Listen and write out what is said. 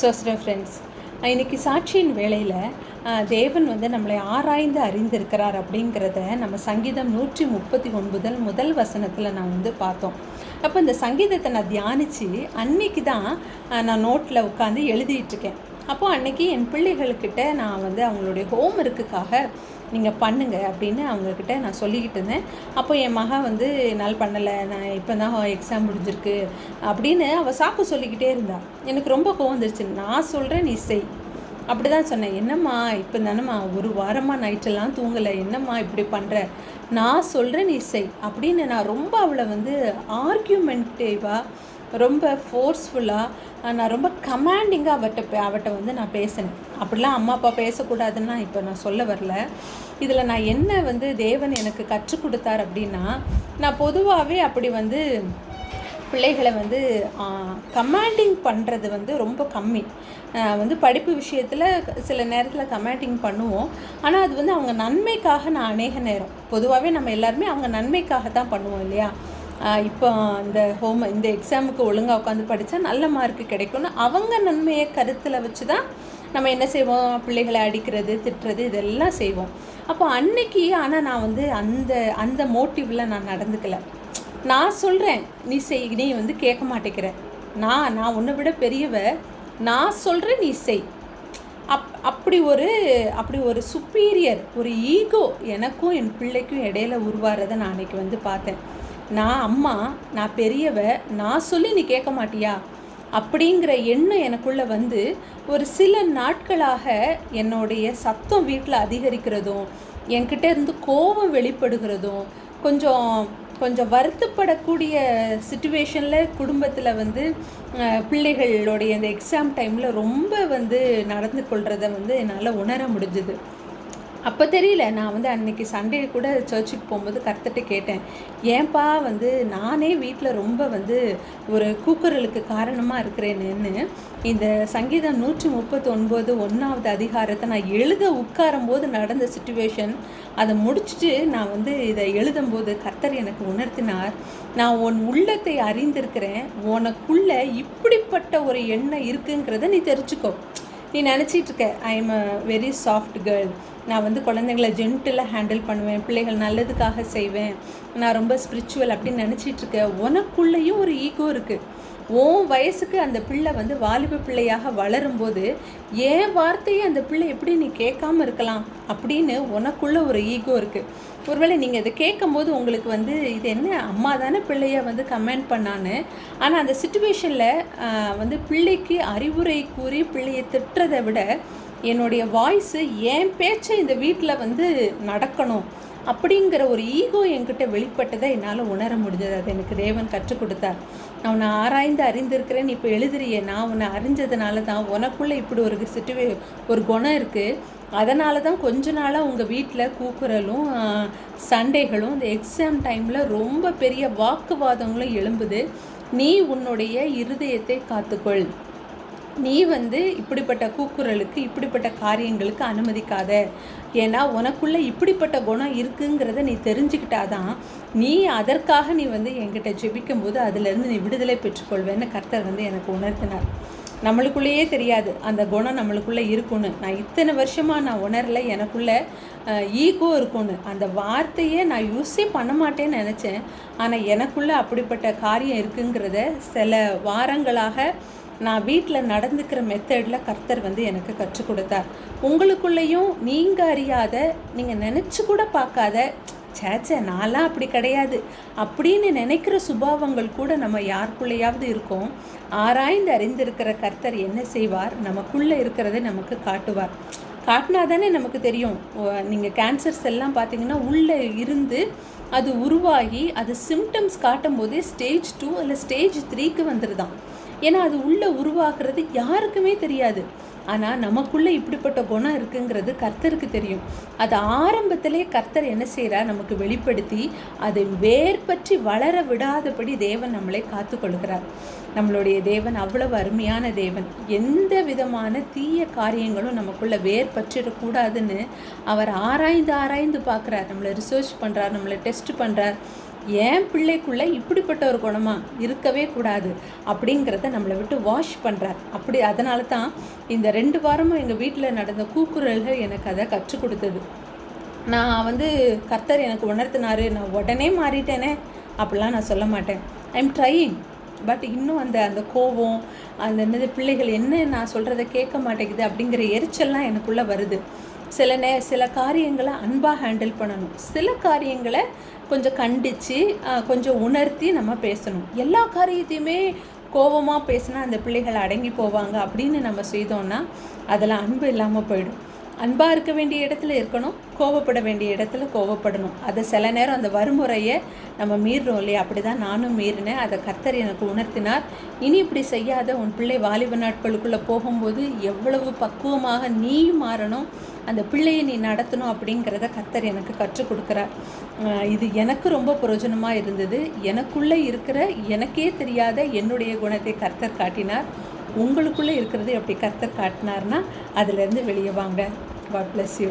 Zoster friends இன்றைக்கி சாட்சியின் வேளையில் தேவன் வந்து நம்மளை ஆராய்ந்து அறிந்திருக்கிறார் அப்படிங்கிறத நம்ம சங்கீதம் நூற்றி முப்பத்தி ஒன்பதில் முதல் வசனத்தில் நான் வந்து பார்த்தோம். அப்போ இந்த சங்கீதத்தை நான் தியானித்து அன்னைக்கு தான் நான் நோட்டில் உட்காந்து எழுதிட்டுருக்கேன் அப்போது அன்னைக்கு என் பிள்ளைகளுக்கிட்ட நான் வந்து அவங்களுடைய ஹோம் ஒர்க்குக்காக நீங்கள் பண்ணுங்க அப்படின்னு அவங்கக்கிட்ட நான் சொல்லிக்கிட்டு இருந்தேன். அப்போ என் மகன் வந்து என்னால் பண்ணலை நான் இப்போ தான் எக்ஸாம் முடிஞ்சிருக்கு. அப்படின்னு அவள் சாக்கு சொல்லிக்கிட்டே இருந்தா. எனக்கு ரொம்ப கோவம் வந்துருச்சு. நான் சொல்கிறேன் நீ செய். அப்படி தான் சொன்னேன். என்னம்மா இப்போ தானம்மா ஒரு வாரமாக நைட்டெல்லாம் தூங்கலை. என்னம்மா இப்படி பண்ணுற நான் சொல்கிறேன் நீ செய். அப்படின்னு நான் ரொம்ப அவளை வந்து ஆர்கியூமெண்டேவாக ரொம்ப ஃபோர்ஸ்ஃபுல்லாக நான் ரொம்ப கமாண்டிங்காக அவட்ட பே- அவட்ட வந்து நான் பேசினேன். அப்படிலாம் அம்மா அப்பா பேசக்கூடாதுன்னு நான் இப்போ நான் சொல்ல வரல. இதில் நான் என்ன வந்து தேவன் எனக்கு கற்றுக் கொடுத்தார் அப்படின்னா நான் பொதுவாகவே அப்படி வந்து பிள்ளைகளை வந்து கமாண்டிங் பண்ணுறது வந்து ரொம்ப கம்மி. வந்து படிப்பு விஷயத்தில் சில நேரத்தில் கமாண்டிங் பண்ணுவோம். ஆனால் அது வந்து அவங்க நன்மைக்காக நான் அநேக நேரம் பொதுவாகவே நம்ம எல்லாருமே அவங்க நன்மைக்காக தான் பண்ணுவோம் இல்லையா? இப்போ இந்த ஹோம் இந்த எக்ஸாமுக்கு ஒழுங்காக உட்காந்து படித்தா நல்ல மார்க் கிடைக்கும்னு அவங்க நன்மையை கருத்தில் வச்சு தான் நம்ம என்ன செய்வோம்? பிள்ளைகளை அடிக்கிறது திட்டுறது இதெல்லாம் செய்வோம். அப்போ அன்னைக்கு ஆனால் நான் வந்து அந்த அந்த மோட்டிவில் நான் நடந்துக்கல. நான் சொல்கிறேன் நீ செய் நீ வந்து கேட்க மாட்டேங்கிற. நான் நான் உன்னை விட பெரியவ. நான் சொல்கிறேன் நீ செய். அப் அப்படி ஒரு அப்படி ஒரு சுப்பீரியர் ஒரு ஈகோ எனக்கும் என் பிள்ளைக்கும் இடையில உருவாகிறத நான் அன்றைக்கி வந்து பார்த்தேன். நான் அம்மா நான் பெரியவ நான் சொல்லி நீ கேட்க மாட்டியா? அப்படிங்கிற எண்ணம் எனக்குள்ளே வந்து ஒரு சில நாட்களாக என்னுடைய சத்தம் வீட்டில் அதிகரிக்கிறதும் என்கிட்ட இருந்து கோபம் வெளிப்படுகிறதும் கொஞ்சம் கொஞ்சம் வருத்தப்படக்கூடிய சுச்சுவேஷனில் குடும்பத்தில் வந்து பிள்ளைகளுடைய இந்த எக்ஸாம் டைமில் ரொம்ப வந்து நடந்து கொள்கிறத வந்து என்னால் உணர முடிஞ்சுது. அப்போ தெரியல. நான் வந்து அன்னைக்கு சண்டே கூட சர்ச்சுக்கு போகும்போது கர்த்தர்ட்ட கேட்டேன். ஏன்பா வந்து நானே வீட்டில் ரொம்ப வந்து ஒரு கூக்குரலுக்கு காரணமாக இருக்கிறேன்னு இந்த சங்கீதம் நூற்றி முப்பத்தி ஒன்பது ஒன்றாவது அதிகாரத்தை நான் எழுத உட்காரும்போது நடந்த சுச்சுவேஷன் அதை முடிச்சுட்டு நான் வந்து இதை எழுதும்போது கர்த்தர் எனக்கு உணர்த்தினார். நான் உன் உள்ளத்தை அறிந்திருக்கிறேன். உனக்குள்ளே இப்படிப்பட்ட ஒரு எண்ணம் இருக்குங்கிறத நீ தெரிஞ்சுக்கோ. நீ நினச்சிட்டு இருக்க I am a very soft girl நான் வந்து குழந்தைங்கள ஜென்டிலாக ஹேண்டில் பண்ணுவேன் பிள்ளைகள் நல்லதுக்காக செய்வேன். நான் ரொம்ப ஸ்பிரிச்சுவல் அப்படின்னு நினச்சிட்டு இருக்கேன். உனக்குள்ளேயும் ஒரு ஈகோ இருக்குது உன் வயசுக்கு அந்த பிள்ளை வந்து வாலிப பிள்ளையாக வளரும்போது என் வார்த்தையை அந்த பிள்ளை எப்படி நீ கேட்காம இருக்கலாம் அப்படின்னு உனக்குள்ள ஒரு ஈகோ இருக்குது ஒருவேளை நீங்கள் இதை கேட்கும்போது உங்களுக்கு வந்து இது என்ன அம்மா தானே பிள்ளைய வந்து கமெண்ட் பண்ணான்னு. ஆனால் அந்த சுச்சுவேஷனில் வந்து பிள்ளைக்கு அறிவுரை கூறி பிள்ளையை திட்டுறதை விட என்னுடைய வாய்ஸு என் பேச்சை இந்த வீட்டில் வந்து நடக்கணும் அப்படிங்கிற ஒரு ஈகோ என்கிட்ட வெளிப்பட்டதை என்னால் உணர முடிஞ்சது. அது எனக்கு தேவன் கற்றுக் கொடுத்தார். நான் உன்னை ஆராய்ந்து அறிந்திருக்கிறேன். இப்போ எழுதுறியே நான் உன்னை அறிஞ்சதுனால தான் உனக்குள்ளே இப்படி ஒரு சிட்டுவே ஒரு குணம் இருக்குது அதனால தான் கொஞ்ச நாளாக உங்கள் வீட்டில் கூக்குரலும் சண்டைகளும் இந்த எக்ஸாம் டைமில் ரொம்ப பெரிய வாக்குவாதங்களும் எழும்புது. நீ உன்னுடைய இருதயத்தை காத்துக்கொள். நீ வந்து இப்படிப்பட்ட கூக்குரலுக்கு இப்படிப்பட்ட காரியங்களுக்கு அனுமதிக்காத. ஏன்னா உனக்குள்ளே இப்படிப்பட்ட குணம் இருக்குங்கிறத நீ தெரிஞ்சுக்கிட்டாதான் நீ அதற்காக நீ வந்து என்கிட்ட ஜெபிக்கும் போது அதுலேருந்து நீ விடுதலை பெற்றுக்கொள்வேன்னு கர்த்தர் வந்து எனக்கு உணர்த்தினார். நம்மளுக்குள்ளேயே தெரியாது அந்த குணம் நம்மளுக்குள்ளே இருக்குன்னு நான் இத்தனை வருஷமாக நான் உணரல எனக்குள்ளே ஈகோ இருக்குன்னு அந்த வார்த்தையே நான் யூஸே பண்ண மாட்டேன்னு நினச்சேன். ஆனால் எனக்குள்ளே அப்படிப்பட்ட காரியம் இருக்குங்கிறத சில வாரங்களாக நான் வீட்டில் நடந்துக்கிற மெத்தடில் கர்த்தர் வந்து எனக்கு கற்றுக் கொடுத்தார். உங்களுக்குள்ளேயும் நீங்கள் அறியாத நீங்கள் நினச்சி கூட பார்க்காத சேச்சே நான்லாம் அப்படி கிடையாது. அப்படின்னு நினைக்கிற சுபாவங்கள் கூட நம்ம யாருக்குள்ளேயாவது இருக்கோம். ஆராய்ந்து அறிந்திருக்கிற கர்த்தர் என்ன செய்வார்? நமக்குள்ளே இருக்கிறதை நமக்கு காட்டுவார். காட்டினா தானே நமக்கு தெரியும். நீங்கள் கேன்சர்ஸ் எல்லாம் பார்த்தீங்கன்னா உள்ளே இருந்து அது உருவாகி அது சிம்டம்ஸ் காட்டும் போதே ஸ்டேஜ் டூ இல்லை ஸ்டேஜ் த்ரீக்கு வந்துருதான். ஏன்னா அது உள்ளே உருவாகிறது யாருக்குமே தெரியாது. ஆனால் நமக்குள்ளே இப்படிப்பட்ட குணம் இருக்குங்கிறது கர்த்தருக்கு தெரியும். அது ஆரம்பத்திலே கர்த்தர் என்ன செய்கிறார் நமக்கு வெளிப்படுத்தி அதை வேர் பற்றி வளர விடாதபடி தேவன் நம்மளை காத்துக்கொள்கிறார். நம்மளுடைய தேவன் அவ்வளவு அருமையான தேவன். எந்த விதமான தீய காரியங்களும் நமக்குள்ளே வேர் பற்றிடக்கூடாதுன்னு அவர் ஆராய்ந்து ஆராய்ந்து பார்க்குறார். நம்மளை ரிசர்ச் பண்ணுறார் நம்மளை டெஸ்ட் பண்ணுறார் என் பிள்ளைக்குள்ளே இப்படிப்பட்ட ஒரு குணமாக இருக்கவே கூடாது அப்படிங்கிறத நம்மளை விட்டு வாஷ் பண்ணுறார் அப்படி அதனால தான் இந்த ரெண்டு வாரமும் எங்கள் வீட்டில் நடந்த கூக்குரல்கள் எனக்கு அதை கற்றுக் கொடுத்தது. நான் வந்து கர்த்தர் எனக்கு உணர்த்தினாரு நான் உடனே மாறிட்டேனே அப்படிலாம் நான் சொல்ல மாட்டேன். ஐ எம் ட்ரையிங் பட் இன்னும் அந்த அந்த கோபம் அந்த என்னது பிள்ளைகள் என்ன நான் சொல்கிறத கேட்க மாட்டேங்குது அப்படிங்கிற எரிச்சல்லாம் எனக்குள்ளே வருது. சில நே சில காரியங்களை அன்பாக ஹேண்டில் பண்ணணும். சில காரியங்களை கொஞ்சம் கண்டித்து கொஞ்சம் உணர்த்தி நம்ம பேசணும். எல்லா காரியத்தையுமே கோபமாக பேசினா அந்த பிள்ளைகள் அடங்கி போவாங்க அப்படின்னு நம்ம செய்தோம்னா அதில் அன்பு இல்லாமல் போயிடும். அன்பாக இருக்க வேண்டிய இடத்துல இருக்கணும் கோவப்பட வேண்டிய இடத்துல கோவப்படணும். அதை சில நேரம் அந்த வறுமுறையை நம்ம மீறுறோம் இல்லையா? அப்படி தான் நானும் மீறினேன். அதை கர்த்தர் எனக்கு உணர்த்தினார். இனி இப்படி செய்யாத உன் பிள்ளை வாலிப நாட்களுக்குள்ளே போகும்போது எவ்வளவு பக்குவமாக நீயும் மாறணும் அந்த பிள்ளையை நீ நடத்தணும் அப்படிங்கிறத கர்த்தர் எனக்கு கற்றுக் கொடுக்குறார். இது எனக்கு ரொம்ப பிரயோஜனமாக இருந்தது. எனக்குள்ளே இருக்கிற எனக்கே தெரியாத என்னுடைய குணத்தை கர்த்தர் காட்டினார். உங்களுக்குள்ளே இருக்கிறது அப்படி கர்த்தர் காட்டினார்னா அதிலேருந்து வெளியே வாங்க. God bless you